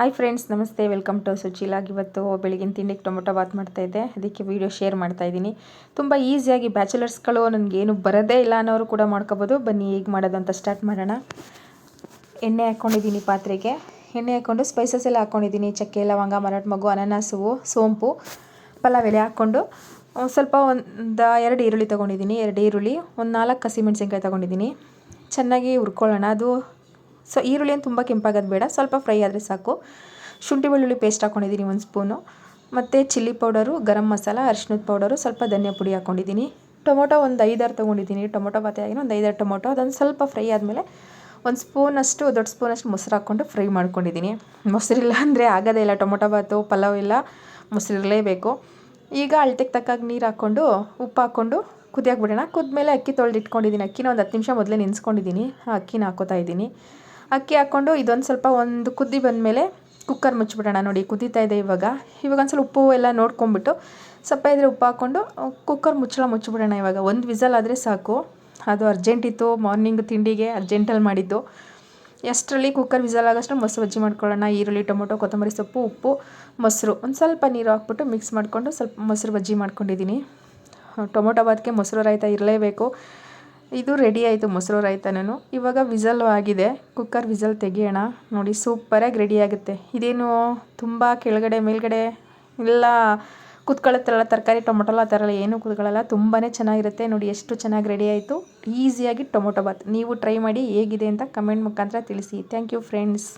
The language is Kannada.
ಹಾಯ್ ಫ್ರೆಂಡ್ಸ್ ನಮಸ್ತೆ. ವೆಲ್ಕಮ್ ಟು ಸುಚಿಲಾಗ್ ಇವತ್ತು ಬೆಳಗಿನ ತಿಂಡಿಗೆ ಟೊಮೊಟೊ ಬಾತ್ ಮಾಡ್ತಾಯಿದ್ದೆ ಅದಕ್ಕೆ ವೀಡಿಯೋ ಶೇರ್ ಮಾಡ್ತಾ ಇದ್ದೀನಿ. ತುಂಬ ಈಸಿಯಾಗಿ ಬ್ಯಾಚುಲರ್ಸ್ಗಳು ನನಗೇನು ಬರೋದೇ ಇಲ್ಲ ಅನ್ನೋರು ಕೂಡ ಮಾಡ್ಕೋಬೋದು. ಬನ್ನಿ ಈಗ ಮಾಡೋದು ಅಂತ ಸ್ಟಾರ್ಟ್ ಮಾಡೋಣ. ಎಣ್ಣೆ ಹಾಕ್ಕೊಂಡಿದ್ದೀನಿ ಪಾತ್ರೆಗೆ. ಎಣ್ಣೆ ಹಾಕ್ಕೊಂಡು ಸ್ಪೈಸಸ್ ಎಲ್ಲ ಹಾಕ್ಕೊಂಡಿದ್ದೀನಿ ಚಕ್ಕೆ, ಲವಂಗ, ಮರಾಠ ಮಗು, ಅನಾನಸು, ಸೋಂಪು, ಪಲಾವ್ ಎಲೆ ಹಾಕ್ಕೊಂಡು ಸ್ವಲ್ಪ ಒಂದು ಎರಡು ಈರುಳ್ಳಿ ತೊಗೊಂಡಿದ್ದೀನಿ. ಎರಡು ಈರುಳ್ಳಿ, ಒಂದು ನಾಲ್ಕು ಹಸಿಮೆಣ್ಸಿನ್ಕಾಯಿ ತೊಗೊಂಡಿದ್ದೀನಿ. ಚೆನ್ನಾಗಿ ಹುರ್ಕೊಳ್ಳೋಣ. ಅದು ಸೊ ಈರುಳ್ಳಿ ಏನು ತುಂಬ ಕೆಂಪಾಗೋದು ಬೇಡ. ಸ್ವಲ್ಪ ಫ್ರೈ ಆದರೆ ಸಾಕು. ಶುಂಠಿ ಬೆಳ್ಳುಳ್ಳಿ ಪೇಸ್ಟ್ ಹಾಕ್ಕೊಂಡಿದ್ದೀನಿ ಒಂದು ಸ್ಪೂನು ಮತ್ತು ಚಿಲ್ಲಿ ಪೌಡರು ಗರಂ ಮಸಾಲ ಅರಿಶಿನದ ಪೌಡರು ಸ್ವಲ್ಪ ಧನಿಯಾ ಪುಡಿ ಹಾಕ್ಕೊಂಡಿದ್ದೀನಿ ಟೊಮೊಟೊ ಒಂದು ಐದಾರು ತೊಗೊಂಡಿದ್ದೀನಿ. ಟೊಮೊಟೊ ಬಾತೆ ಆಗಿನ ಒಂದು ಐದಾರು ಟೊಮೊಟೊ. ಅದೊಂದು ಸ್ವಲ್ಪ ಫ್ರೈ ಆದಮೇಲೆ ಒಂದು ಸ್ಪೂನಷ್ಟು ದೊಡ್ಡ ಸ್ಪೂನಷ್ಟು ಮೊಸರು ಹಾಕ್ಕೊಂಡು ಫ್ರೈ ಮಾಡ್ಕೊಂಡಿದ್ದೀನಿ. ಮೊಸರಿಲ್ಲ ಅಂದರೆ ಆಗೋದೇ ಇಲ್ಲ. ಟೊಮೊಟೊ ಬಾತು ಪಲಾವ್ ಇಲ್ಲ. ಮೊಸರಿರಲೇಬೇಕು ಈಗ ಅಳ್ತೆಗೆ ತಕ್ಕಾಗಿ ನೀರು ಹಾಕ್ಕೊಂಡು ಉಪ್ಪು ಹಾಕ್ಕೊಂಡು ಕುದಿಯಾಕ್ಬಿಡೋಣ ಕುದ್ಮೇಲೆ ಅಕ್ಕಿ ತೊಳೆದಿಟ್ಕೊಂಡಿದ್ದೀನಿ. ಅಕ್ಕಿನ ಒಂದು ಹತ್ತು ನಿಮಿಷ ಮೊದಲೇ ನೆನೆಸ್ಕೊಂಡಿದ್ದೀನಿ. ಆ ಅಕ್ಕಿನ ಹಾಕೋತಾ ಇದ್ದೀನಿ. ಅಕ್ಕಿ ಹಾಕ್ಕೊಂಡು ಇದೊಂದು ಸ್ವಲ್ಪ ಒಂದು ಕುದ್ದಿ ಬಂದಮೇಲೆ ಕುಕ್ಕರ್ ಮುಚ್ಚಿಬಿಡೋಣ ನೋಡಿ ಕುದೀತಾ ಇದೆ ಇವಾಗ. ಇವಾಗ ಒಂದು ಸ್ವಲ್ಪ ಉಪ್ಪು ಎಲ್ಲ ನೋಡ್ಕೊಂಬಿಟ್ಟು ಸ್ವಲ್ಪ ಇದ್ರೆ ಉಪ್ಪು ಹಾಕ್ಕೊಂಡು ಕುಕ್ಕರ್ ಮುಚ್ಚಳ ಮುಚ್ಚಿಬಿಡೋಣ ಇವಾಗ. ಒಂದು ವಿಸಲ್ ಆದರೆ ಸಾಕು. ಅದು ಅರ್ಜೆಂಟ್ ಇತ್ತು ಮಾರ್ನಿಂಗ್ ತಿಂಡಿಗೆ ಅರ್ಜೆಂಟಲ್ಲಿ ಮಾಡಿದ್ದು. ಎಷ್ಟರಲ್ಲಿ ಕುಕ್ಕರ್ ವಿಸಲ್ ಆಗೋಷ್ಟು ಮೊಸರು ಬಜ್ಜಿ ಮಾಡ್ಕೊಳ್ಳೋಣ. ಈರುಳ್ಳಿ, ಟೊಮೊಟೊ, ಕೊತ್ತಂಬರಿ ಸೊಪ್ಪು, ಉಪ್ಪು, ಮೊಸರು. ಒಂದು ಸ್ವಲ್ಪ ನೀರು ಹಾಕ್ಬಿಟ್ಟು ಮಿಕ್ಸ್ ಮಾಡಿಕೊಂಡು ಸ್ವಲ್ಪ ಮೊಸರು ಬಜ್ಜಿ ಮಾಡ್ಕೊಂಡಿದ್ದೀನಿ. ಟೊಮೊಟೊ ಬಾತ್ಗೆ ಮೊಸರು ರಾಯ್ತ ಇರಲೇಬೇಕು. ಇದು ರೆಡಿ ಆಯಿತು ಮೊಸರು ರಾಯ್ತಾನೂ ಇವಾಗ ವಿಸಲ್ ಆಗಿದೆ. ಕುಕ್ಕರ್ ವಿಸಲ್ ತೆಗಿಯೋಣ. ನೋಡಿ ಸೂಪರಾಗಿ ರೆಡಿ ಆಗುತ್ತೆ. ಇದೇನು ತುಂಬ ಕೆಳಗಡೆ, ಮೇಲ್ಗಡೆ ಎಲ್ಲ ಕುತ್ಕೊಳ್ಳುತ್ತಲ್ಲ, ತರಕಾರಿ ಟೊಮೊಟೊಲ್ಲ ಆ ಥರ ಎಲ್ಲ ಏನೂ ಕುತ್ಕೊಳ್ಳಲ್ಲ. ತುಂಬಾ ಚೆನ್ನಾಗಿರುತ್ತೆ. ನೋಡಿ, ಎಷ್ಟು ಚೆನ್ನಾಗಿ ರೆಡಿ ಆಯಿತು. ಈಸಿಯಾಗಿ ಟೊಮೊಟೊ ಬಾತ್. ನೀವು ಟ್ರೈ ಮಾಡಿ ಹೇಗಿದೆ ಅಂತ ಕಮೆಂಟ್ ಮುಖಾಂತರ ತಿಳಿಸಿ. Thank you friends